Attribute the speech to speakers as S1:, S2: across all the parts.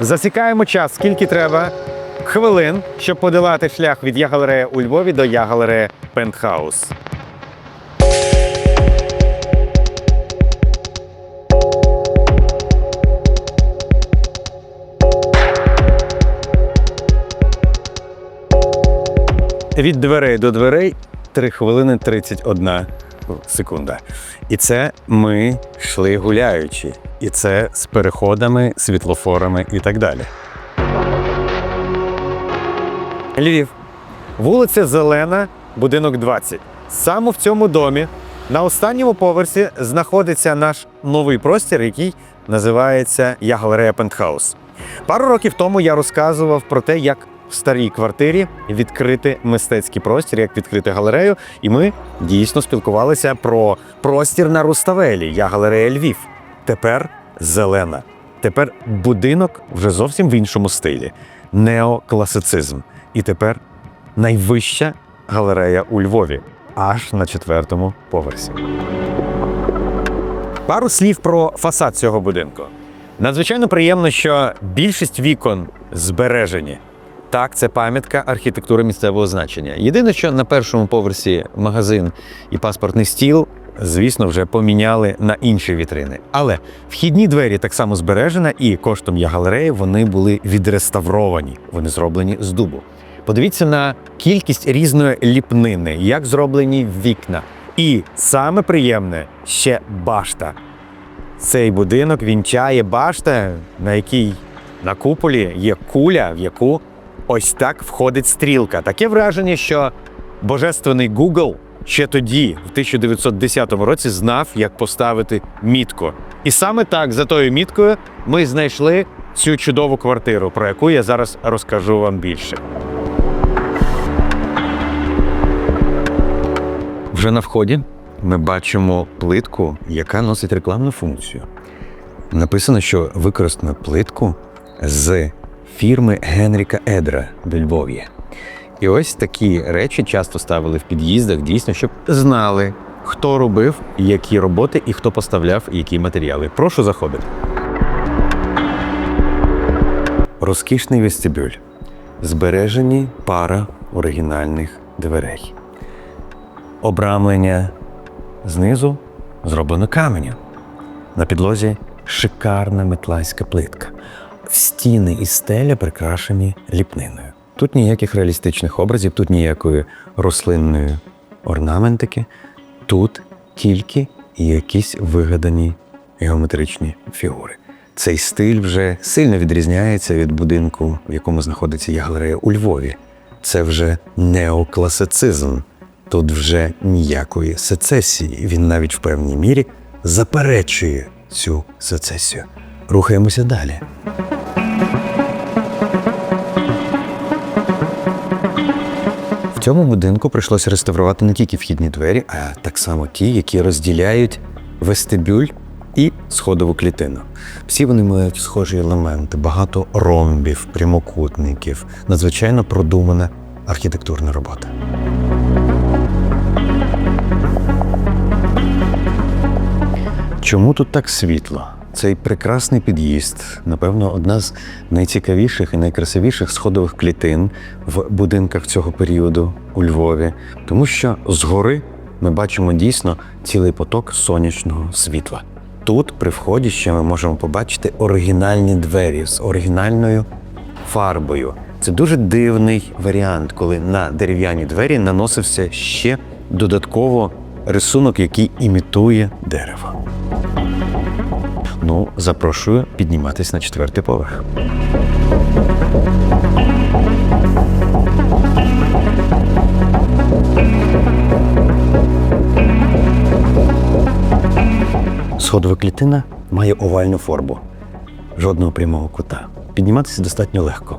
S1: Засікаємо час, скільки треба хвилин, щоб подолати шлях від Я-галерея у Львові до Я-галерея Пентхаус. Від дверей до дверей 3 хвилини 31 секунда. І це ми йшли гуляючи. І це з переходами, світлофорами і так далі. Львів. Вулиця Зелена, будинок 20. Саме в цьому домі на останньому поверсі знаходиться наш новий простір, який називається Я галерея Пентхаус. Пару років тому я розказував про те, як в старій квартирі відкрити мистецький простір, як відкрити галерею. І ми дійсно спілкувалися про простір на Руставелі, Я галерея Львів. Тепер зелена. Тепер будинок вже зовсім в іншому стилі неокласицизм. І тепер найвища галерея у Львові, аж на четвертому поверсі. Пару слів про фасад цього будинку. Надзвичайно приємно, що більшість вікон збережені. Так, це пам'ятка архітектури місцевого значення. Єдине, що на першому поверсі магазин і паспортний стіл, звісно, вже поміняли на інші вітрини. Але вхідні двері так само збережені, і коштом я галереї вони були відреставровані. Вони зроблені з дубу. Подивіться на кількість різної ліпнини, як зроблені вікна. І саме приємне ще башта. Цей будинок вінчає башта, на якій на куполі є куля, в яку ось так входить стрілка. Таке враження, що божественний Google ще тоді, в 1910 році, знав, як поставити мітку. І саме так, за тою міткою, ми знайшли цю чудову квартиру, про яку я зараз розкажу вам більше. Вже на вході ми бачимо плитку, яка носить рекламну функцію. Написано, що використано плитку з фірми Генріка Едра в Львові. І ось такі речі часто ставили в під'їздах, дійсно, щоб знали, хто робив які роботи і хто поставляв які матеріали. Прошу заходити. Розкішний вестибюль. Збережені пара оригінальних дверей. Обрамлення знизу зроблено каменем. На підлозі шикарна метлайська плитка. Стіни і стеля прикрашені ліпниною. Тут ніяких реалістичних образів, тут ніякої рослинної орнаментики, тут тільки якісь вигадані геометричні фігури. Цей стиль вже сильно відрізняється від будинку, в якому знаходиться я галерея у Львові. Це вже неокласицизм. Тут вже ніякої сецесії. Він навіть в певній мірі заперечує цю сецесію. Рухаємося далі. Цьому будинку прийшлося реставрувати не тільки вхідні двері, а так само ті, які розділяють вестибюль і сходову клітину. Всі вони мають схожі елементи, багато ромбів, прямокутників, надзвичайно продумана архітектурна робота. Чому тут так світло? Цей прекрасний під'їзд, напевно, одна з найцікавіших і найкрасивіших сходових клітин в будинках цього періоду у Львові, тому що згори ми бачимо дійсно цілий поток сонячного світла. Тут, при вході, ще ми можемо побачити оригінальні двері з оригінальною фарбою. Це дуже дивний варіант, коли на дерев'яні двері наносився ще додатково рисунок, який імітує дерево. Ну, запрошую підніматись на четвертий поверх. Сходова клітина має овальну форму, жодного прямого кута. Підніматися достатньо легко.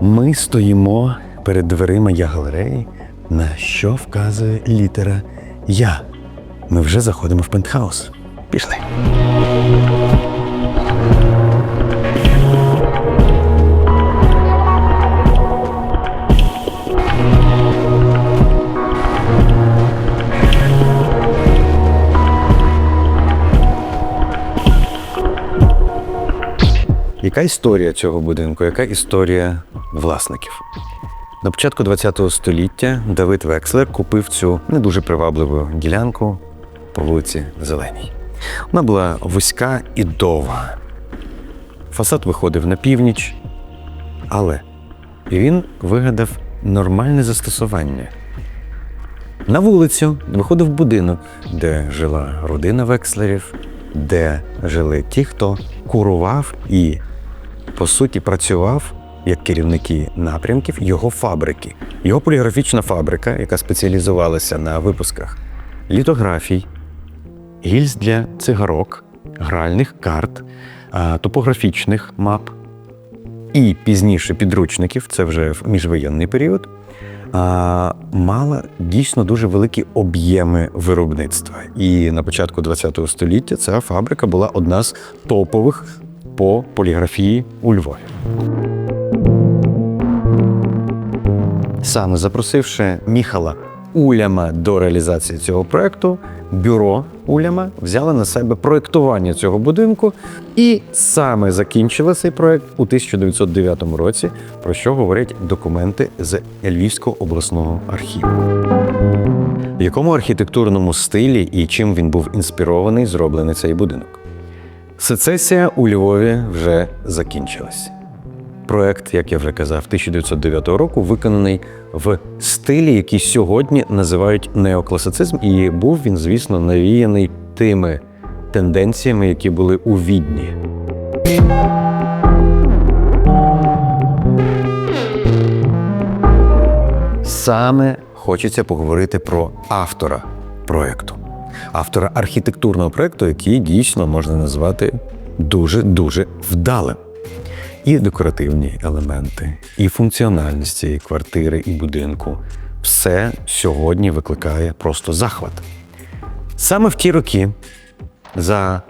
S1: Ми стоїмо перед дверима я галереї, на що вказує літера Я. Ми вже заходимо в пентхаус. Пішли. Яка історія цього будинку? Яка історія власників? На початку ХХ століття Давид Векслер купив цю не дуже привабливу ділянку по вулиці Зеленій. Вона була вузька і довга. Фасад виходив на північ, але він вигадав нормальне застосування. На вулицю виходив будинок, де жила родина векслерів, де жили ті, хто курував і, по суті, працював як керівники напрямків його фабрики. Його поліграфічна фабрика, яка спеціалізувалася на випусках літографій, гільз для цигарок, гральних карт, топографічних мап і пізніше підручників, це вже в міжвоєнний період, мала дійсно дуже великі об'єми виробництва. І на початку ХХ століття ця фабрика була одна з топових по поліграфії у Львові. Саме запросивши Міхала Уляма до реалізації цього проекту, бюро Уляма взяло на себе проектування цього будинку і саме закінчило цей проект у 1909 році, про що говорять документи з Львівського обласного архіву. В якому архітектурному стилі і чим він був інспірований зроблений цей будинок? Сецесія у Львові вже закінчилась. Проект, як я вже казав, 1909 року виконаний в стилі, який сьогодні називають неокласицизм, і був він, звісно, навіяний тими тенденціями, які були у відні. Саме хочеться поговорити про автора проекту, автора архітектурного проекту, який дійсно можна назвати дуже дуже вдалим. І декоративні елементи, і функціональність цієї квартири і будинку все сьогодні викликає просто захват. Саме в ті роки, за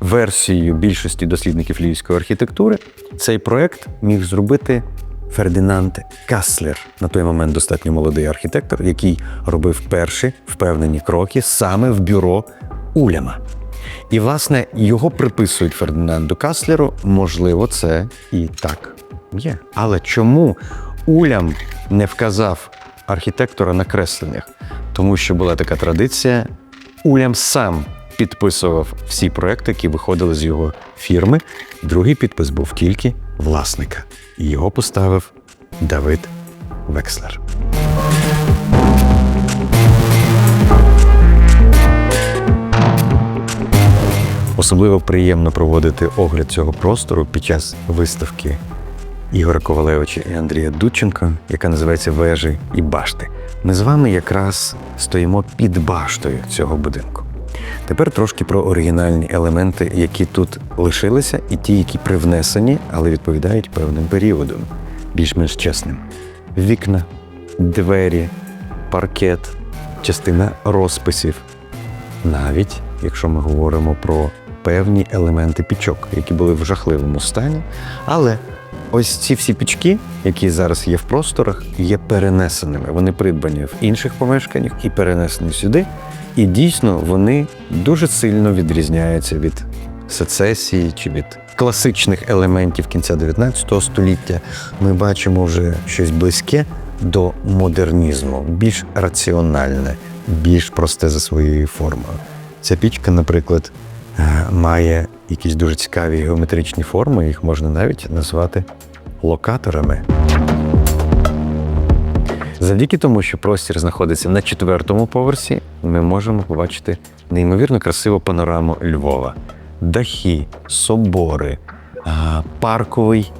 S1: версією більшості дослідників львівської архітектури, цей проект міг зробити Фердинанд Каслер, на той момент достатньо молодий архітектор, який робив перші впевнені кроки саме в бюро Уляма. І, власне, його приписують Фердинанду Каслеру. Можливо, це і так є. Але чому Улям не вказав архітектора на кресленнях? Тому що була така традиція. Улям сам підписував всі проекти, які виходили з його фірми. Другий підпис був тільки власника. Його поставив Давид Векслер. Особливо приємно проводити огляд цього простору під час виставки Ігоря Ковалевича і Андрія Дудченка, яка називається Вежі і башти. Ми з вами якраз стоїмо під баштою цього будинку. Тепер трошки про оригінальні елементи, які тут лишилися, і ті, які привнесені, але відповідають певним періодам, більш-менш чесним. Вікна, двері, паркет, частина розписів, навіть якщо ми говоримо про певні елементи пічок, які були в жахливому стані. Але ось ці всі пічки, які зараз є в просторах, є перенесеними. Вони придбані в інших помешканнях і перенесені сюди. І дійсно вони дуже сильно відрізняються від сецесії чи від класичних елементів кінця 19 століття. Ми бачимо вже щось близьке до модернізму, більш раціональне, більш просте за своєю формою. Ця пічка, наприклад, має якісь дуже цікаві геометричні форми, їх можна навіть назвати локаторами. Завдяки тому, що простір знаходиться на четвертому поверсі, ми можемо побачити неймовірно красиву панораму Львова, дахи, собори, парковий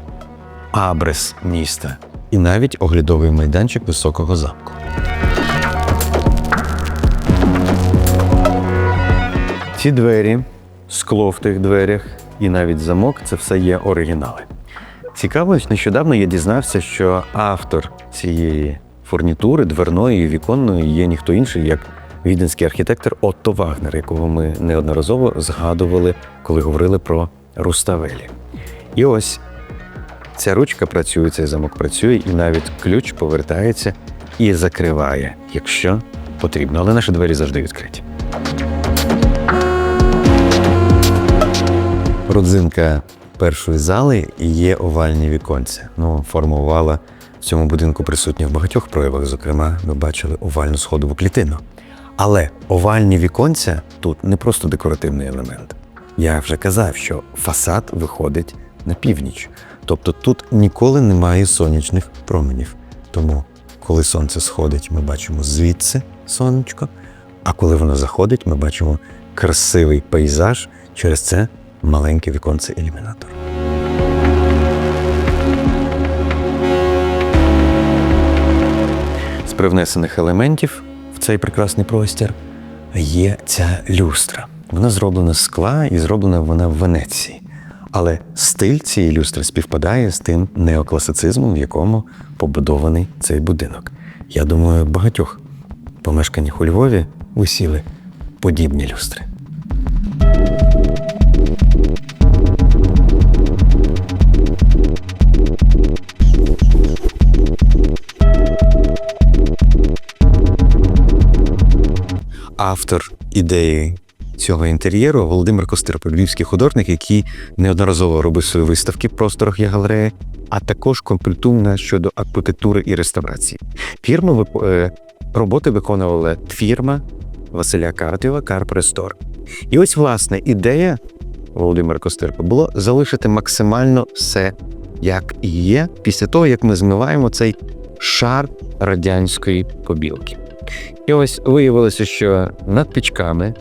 S1: абрис міста і навіть оглядовий майданчик високого замку. Ці двері, скло в тих дверях і навіть замок це все є оригінали. Цікаво, нещодавно я дізнався, що автор цієї фурнітури, дверної і віконної, є ніхто інший, як віденський архітектор Отто Вагнер, якого ми неодноразово згадували, коли говорили про Руставелі. І ось ця ручка працює, цей замок працює, і навіть ключ повертається і закриває, якщо потрібно. Але наші двері завжди відкриті. Родзинка першої зали і є овальні віконця. Ну, форма овала в цьому будинку присутня в багатьох проявах. Зокрема, ми бачили овальну сходову клітину. Але овальні віконця тут не просто декоративний елемент. Я вже казав, що фасад виходить на північ. Тобто тут ніколи немає сонячних променів. Тому, коли сонце сходить, ми бачимо звідси сонечко, а коли воно заходить, ми бачимо красивий пейзаж через це маленьке віконце ілюмінатор. З привнесених елементів в цей прекрасний простір є ця люстра. Вона зроблена з скла і зроблена вона в Венеції. Але стиль цієї люстри співпадає з тим неокласицизмом, в якому побудований цей будинок. Я думаю, багатьох помешканнях у Львові висіли подібні люстри. Автор ідеї цього інтер'єру Володимир Костирко, львівський художник, який неодноразово робив свої виставки в просторах є галереї, а також компультумна щодо архітектури і реставрації. Фірму е, роботи виконувала фірма Василя Картєва Карпрестор. І ось власне ідея Володимира Костирко було залишити максимально все, як і є, після того як ми змиваємо цей шар радянської побілки. І ось виявилося, що над пічками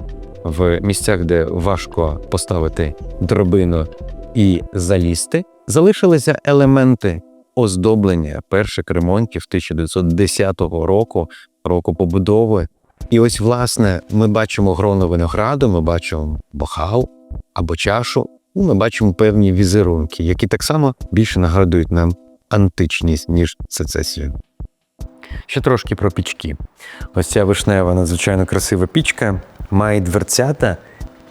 S1: в місцях, де важко поставити дробину і залізти, залишилися елементи оздоблення перших ремонтів 1910 року, року побудови. І ось, власне, ми бачимо грону винограду, ми бачимо бохал або чашу, ми бачимо певні візерунки, які так само більше нагадують нам античність, ніж сецесію. Ще трошки про пічки. Ось ця вишнева, надзвичайно красива пічка, має дверцята,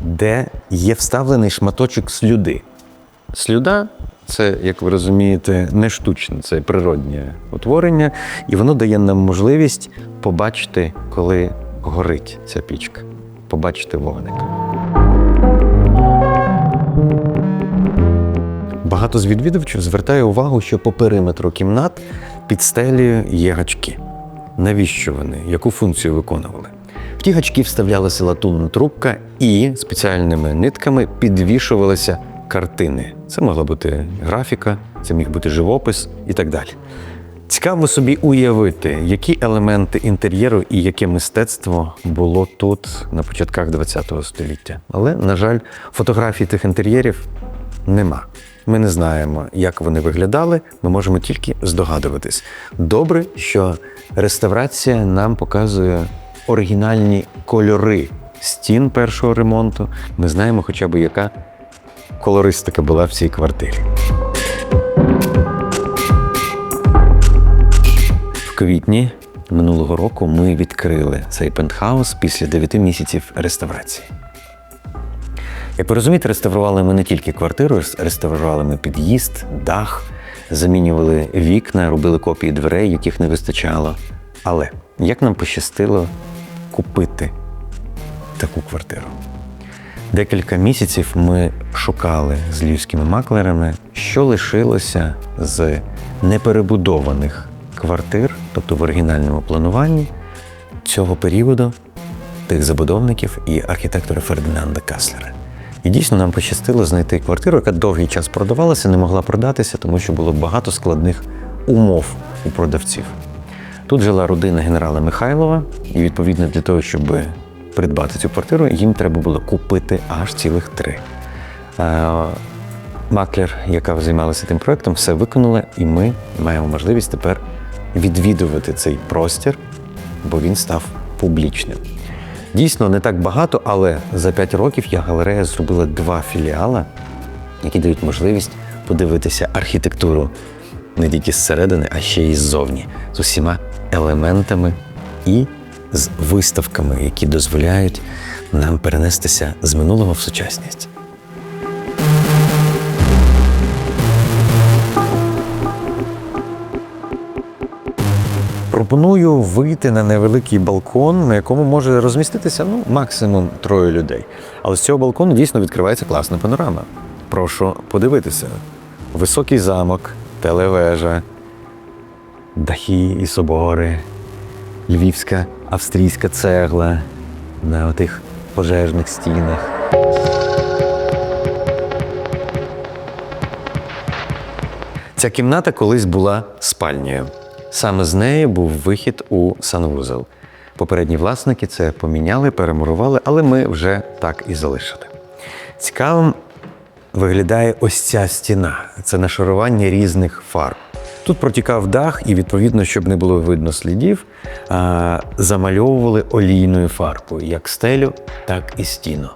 S1: де є вставлений шматочок слюди. Слюда це, як ви розумієте, не штучне, це природнє утворення, і воно дає нам можливість побачити, коли горить ця пічка, побачити вогник. Багато з відвідувачів звертає увагу, що по периметру кімнат під стелею є гачки. Навіщо вони? Яку функцію виконували? В ті гачки вставлялася латунна трубка і спеціальними нитками підвішувалися картини. Це могла бути графіка, це міг бути живопис і так далі. Цікаво собі уявити, які елементи інтер'єру і яке мистецтво було тут на початках ХХ століття. Але, на жаль, фотографій тих інтер'єрів нема. Ми не знаємо, як вони виглядали, ми можемо тільки здогадуватись. Добре, що реставрація нам показує оригінальні кольори стін першого ремонту. Ми знаємо хоча б, яка колористика була в цій квартирі. В квітні минулого року ми відкрили цей пентхаус після 9 місяців реставрації. Як ви розумієте, реставрували ми не тільки квартиру, реставрували ми під'їзд, дах, замінювали вікна, робили копії дверей, яких не вистачало. Але як нам пощастило купити таку квартиру? Декілька місяців ми шукали з львівськими маклерами, що лишилося з неперебудованих квартир, тобто в оригінальному плануванні цього періоду тих забудовників і архітектора Фердинанда Каслера. І дійсно нам пощастило знайти квартиру, яка довгий час продавалася, не могла продатися, тому що було багато складних умов у продавців. Тут жила родина генерала Михайлова, і відповідно для того, щоб придбати цю квартиру, їм треба було купити аж цілих три. Е, Маклер, яка займалася тим проектом, все виконала, і ми маємо можливість тепер відвідувати цей простір, бо він став публічним. Дійсно, не так багато, але за 5 років я галерея зробила два філіали, які дають можливість подивитися архітектуру не тільки зсередини, а ще й ззовні, з усіма елементами і з виставками, які дозволяють нам перенестися з минулого в сучасність. Пропоную вийти на невеликий балкон, на якому може розміститися ну, максимум троє людей. Але з цього балкону дійсно відкривається класна панорама. прошу подивитися. Високий замок, телевежа, дахи і собори, львівська австрійська цегла на отих пожежних стінах. Ця кімната колись була спальнею. Саме з неї був вихід у санвузол. Попередні власники це поміняли, перемурували, але ми вже так і залишили. Цікавим виглядає ось ця стіна. Це нашарування різних фарб. Тут протікав дах, і відповідно, щоб не було видно слідів, замальовували олійною фарбою як стелю, так і стіну.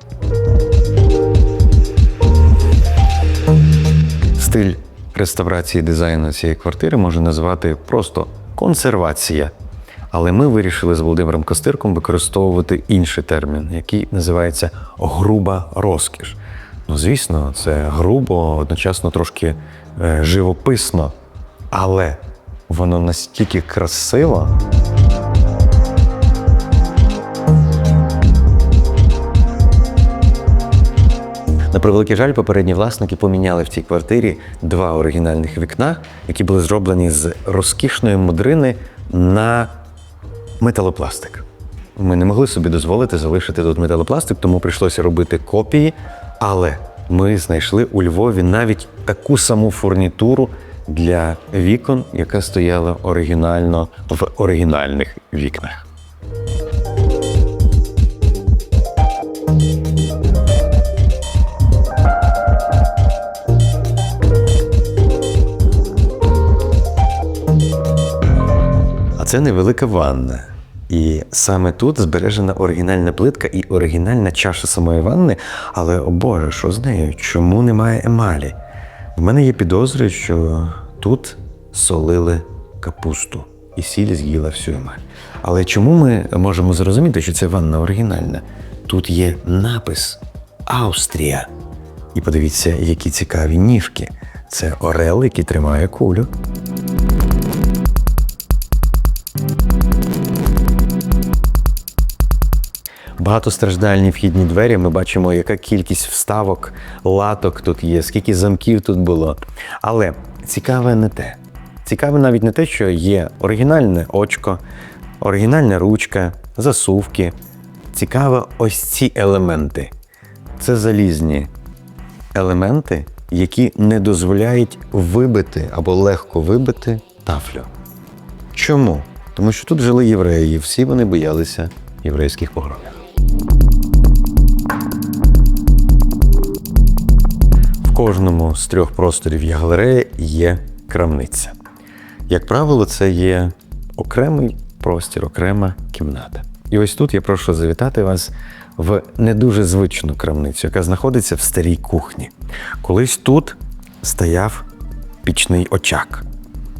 S1: Стиль реставрації дизайну цієї квартири можна назвати просто консервація. Але ми вирішили з Володимиром Костирком використовувати інший термін, який називається груба розкіш. Ну, звісно, це грубо, одночасно трошки е, живописно, але воно настільки красиво. На превеликий жаль, попередні власники поміняли в цій квартирі два оригінальних вікна, які були зроблені з розкішної мудрини на металопластик. Ми не могли собі дозволити залишити тут металопластик, тому прийшлося робити копії. Але ми знайшли у Львові навіть таку саму фурнітуру для вікон, яка стояла оригінально в оригінальних вікнах. Це невелика ванна. І саме тут збережена оригінальна плитка і оригінальна чаша самої ванни. Але о Боже, що з нею? Чому немає емалі? В мене є підозри, що тут солили капусту, і сіль з'їла всю емаль. Але чому ми можемо зрозуміти, що це ванна оригінальна? Тут є напис Австрія. І подивіться, які цікаві ніжки. Це орел, який тримає кулю. Багатостраждальні вхідні двері. Ми бачимо, яка кількість вставок, латок тут є, скільки замків тут було. Але цікаве не те. Цікаве навіть не те, що є оригінальне очко, оригінальна ручка, засувки. Цікаво ось ці елементи. Це залізні елементи, які не дозволяють вибити або легко вибити тафлю. Чому? Тому що тут жили євреї, всі вони боялися єврейських погромів. В кожному з трьох просторів є галерея і є крамниця. Як правило, це є окремий простір, окрема кімната. І ось тут я прошу завітати вас в не дуже звичну крамницю, яка знаходиться в старій кухні. Колись тут стояв пічний очак.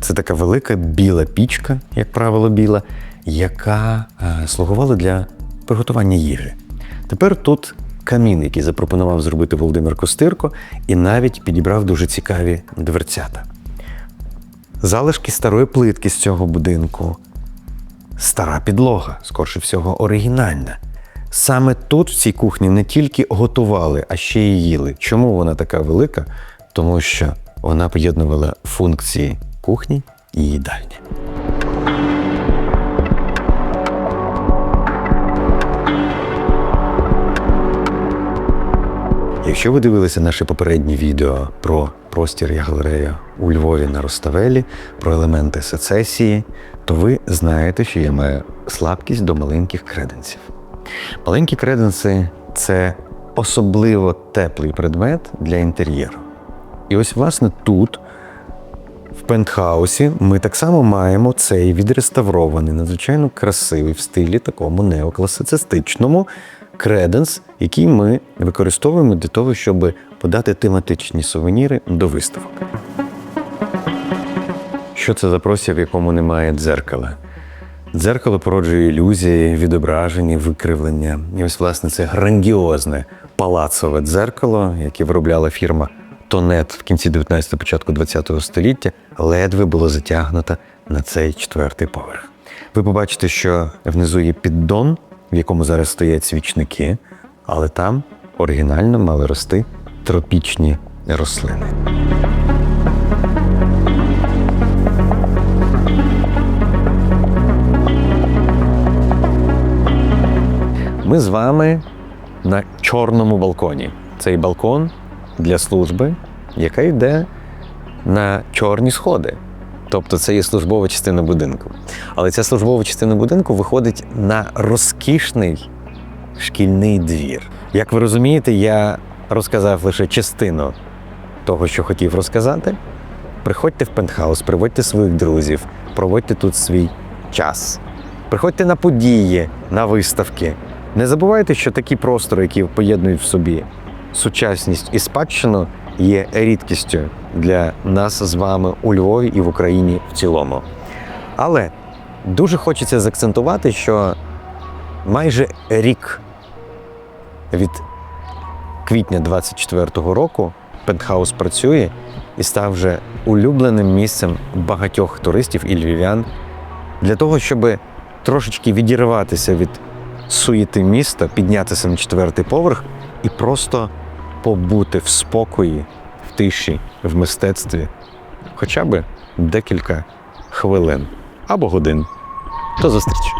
S1: Це така велика біла пічка, як правило, біла, яка е, слугувала для приготування їжі. Тепер тут камін, який запропонував зробити Володимир Костирко, і навіть підібрав дуже цікаві дверцята. Залишки старої плитки з цього будинку, стара підлога, скорше всього, оригінальна. Саме тут, в цій кухні, не тільки готували, а ще й їли. Чому вона така велика? Тому що вона поєднувала функції кухні і їдальні. Якщо ви дивилися наше попереднє відео про простір і галерею у Львові на Роставелі, про елементи сецесії, то ви знаєте, що я маю слабкість до маленьких креденсів. Маленькі креденси це особливо теплий предмет для інтер'єру. І ось, власне, тут, в пентхаусі, ми так само маємо цей відреставрований, надзвичайно красивий в стилі такому неокласицистичному креденс, який ми використовуємо для того, щоб подати тематичні сувеніри до виставок. Що це за простір, в якому немає дзеркала? Дзеркало породжує ілюзії, відображення, викривлення. І ось, власне, це грандіозне палацове дзеркало, яке виробляла фірма Тонет в кінці 19-го, початку 20-го століття, ледве було затягнуто на цей четвертий поверх. Ви побачите, що внизу є піддон, в якому зараз стоять свічники, але там оригінально мали рости тропічні рослини. Ми з вами на чорному балконі. Цей балкон для служби, яка йде на чорні сходи. Тобто це є службова частина будинку. Але ця службова частина будинку виходить на розкішний шкільний двір. Як ви розумієте, я розказав лише частину того, що хотів розказати. Приходьте в пентхаус, приводьте своїх друзів, проводьте тут свій час. Приходьте на події, на виставки. Не забувайте, що такі простори, які поєднують в собі сучасність і спадщину, є рідкістю для нас з вами у Львові і в Україні в цілому. Але дуже хочеться заакцентувати, що майже рік від квітня 24-го року пентхаус працює і став вже улюбленим місцем багатьох туристів і львів'ян. Для того, щоб трошечки відірватися від суєти міста, піднятися на четвертий поверх і просто побути в спокої, в тиші, в мистецтві, хоча б декілька хвилин або годин. До зустрічі!